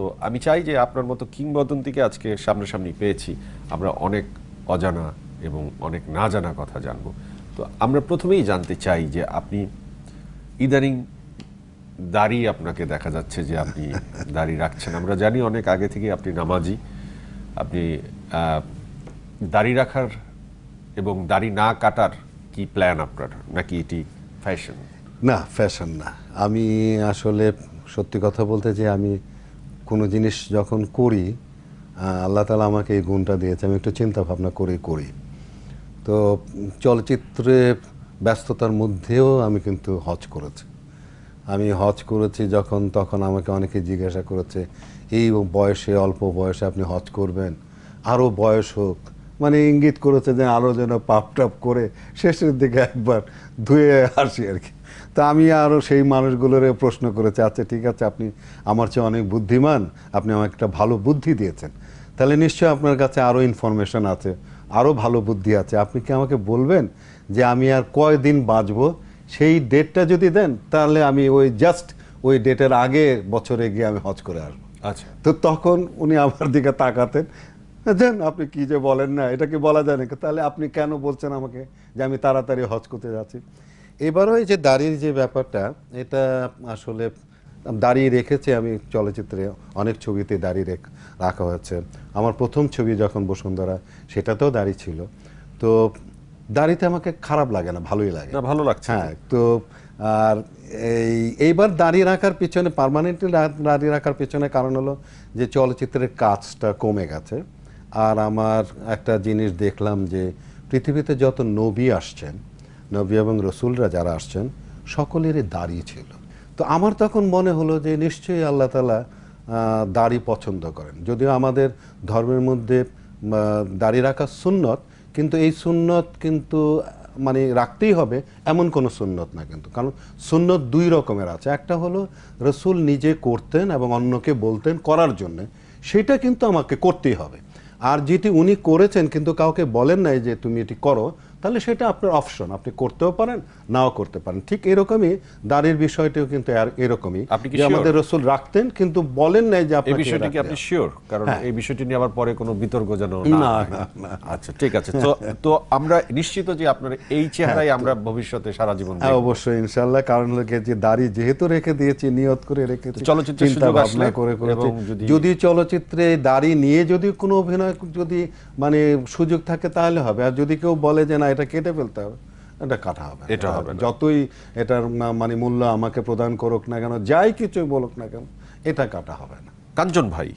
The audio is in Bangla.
তো আমি চাই যে আপনার মতো কিংবদন্তিকে আজকে সামনাসামনি পেয়েছি। আমরা অনেক অজানা এবং অনেক না জানা কথা জানব। তো আমরা প্রথমেই জানতে চাই যে আপনি ইদানিং দাড়ি আপনাকে দেখা যাচ্ছে যে আপনি দাড়ি রাখছেন। আমরা জানি অনেক আগে থেকে আপনি নামাজি। আপনি দাড়ি রাখার এবং দাড়ি না কাটার কি প্ল্যান আপনার? নাকি এটি ফ্যাশন না ফ্যাশন না। আমি আসলে সত্যি কথা বলতে যে আমি কোনো জিনিস যখন করি আল্লাহ তালা আমাকে এই গুণটা দিয়েছে, আমি একটু চিন্তা ভাবনা করে করি। তো চলচ্চিত্রে ব্যস্ততার মধ্যেও আমি কিন্তু হজ করেছি। আমি হজ করেছি যখন, তখন আমাকে অনেকে জিজ্ঞাসা করেছে, এই বয়সে, অল্প বয়সে আপনি হজ করবেন? আরও বয়স হোক মানে ইঙ্গিত করেছে যে আরও যেন পাপ টাপ করে শেষের দিকে একবার ধুয়ে আসি আর কি। তা আমি আরও সেই মানুষগুলোর প্রশ্ন করেছি আচ্ছা ঠিক আছে আপনি আমার চেয়ে অনেক বুদ্ধিমান আপনি আমাকে একটা ভালো বুদ্ধি দিয়েছেন। তাহলে নিশ্চয়ই আপনার কাছে আরও ইনফরমেশন আছে আরও ভালো বুদ্ধি আছে। আপনি কি আমাকে বলবেন যে আমি আর কয়দিন বাঁচবো? সেই ডেটটা যদি দেন তাহলে আমি ওই জাস্ট ওই ডেটের আগে বছরে গিয়ে আমি হজ করে আসব। আচ্ছা। তো তখন উনি আমার দিকে তাকাতেন দেন আপনি কি যে বলেন না এটা কি বলা যায় নাকি? তাহলে আপনি কেন বলছেন আমাকে যে আমি তাড়াতাড়ি হজ করতে যাচ্ছি? এবারও এই যে দাড়ির যে ব্যাপারটা এটা আসলে দাড়ি রেখেছি আমি চলচ্চিত্রে অনেক ছবিতে দাড়ি রেখ রাখা হয়েছে। আমার প্রথম ছবি যখন বসুন্ধরা সেটাতেও দাড়ি ছিল। তো দাড়িতে আমাকে খারাপ লাগে না ভালোই লাগে। না ভালো লাগছে। হ্যাঁ তো আর এই এইবার দাঁড়িয়ে রাখার পিছনে পার্মানেন্টলি দাঁড়িয়ে রাখার পিছনে কারণ হলো যে চলচ্চিত্রের কাজটা কমে গেছে। আর আমার একটা জিনিস দেখলাম যে পৃথিবীতে যত নবী আসছেন, নবী এবং রসুলরা যারা আসছেন, সকলেরই দাড়ি ছিল। তো আমার তখন মনে হলো যে নিশ্চয়ই আল্লাহ তালা দাড়ি পছন্দ করেন। যদিও আমাদের ধর্মের মধ্যে দাড়ি রাখা সুন্নত, কিন্তু এই সুন্নত কিন্তু মানে রাখতেই হবে এমন কোনো সুন্নত না কিন্তু। কারণ সুন্নত দুই রকমের আছে। একটা হলো রসুল নিজে করতেন এবং অন্যকে বলতেন করার জন্য। সেটা কিন্তু আমাকে করতেই হবে। আর যেটি উনি করেছেন কিন্তু কাউকে বলেন নাই যে তুমি এটি করো। তাহলে সেটা আপনার অপশন আপনি করতেও পারেন নাও করতে পারেন। ঠিক এরকমই দাড়ির বিষয়টিও কিন্তু আর- এরকমই আপনি যে আমাদের রসুল রাখতেন কিন্তু বলেন নাই যে এই আপনাকে বিষয়টি কি আপনি শিওর কারণ এই বিষয়টি নিয়ে আবার পরে কোনো বিতর্ক যেন হ্যাঁ। না। আচ্ছা ঠিক আছে। তো তো আমরা নিশ্চিত যে আপনার এই চেহারাই আমরা ভবিষ্যতে সারা জীবন হ্যাঁ অবশ্যই ইনশাল্লাহ কারণ হলো যে দাড়ি যেহেতু রেখে দিয়েছি নিয়ত করে রেখেছি চলচ্চিত্রে সুযোগ আসলে করে করেছি। যদি- যদি চলচ্চিত্রে দাড়ি নিয়ে যদি কোনো অভিনয় যদি মানে সুযোগ থাকে তাহলে হবে। আর যদি কেউ বলে যে না এটা কেটে ফেলতে হবে। এটা কাটা হবে এটা হবে যতই এটার মানে মূল্য আমাকে প্রদান করুক না কেন যাই কিছু বলুক না কেন এটা কাটা হবে না। কাঞ্চন ভাই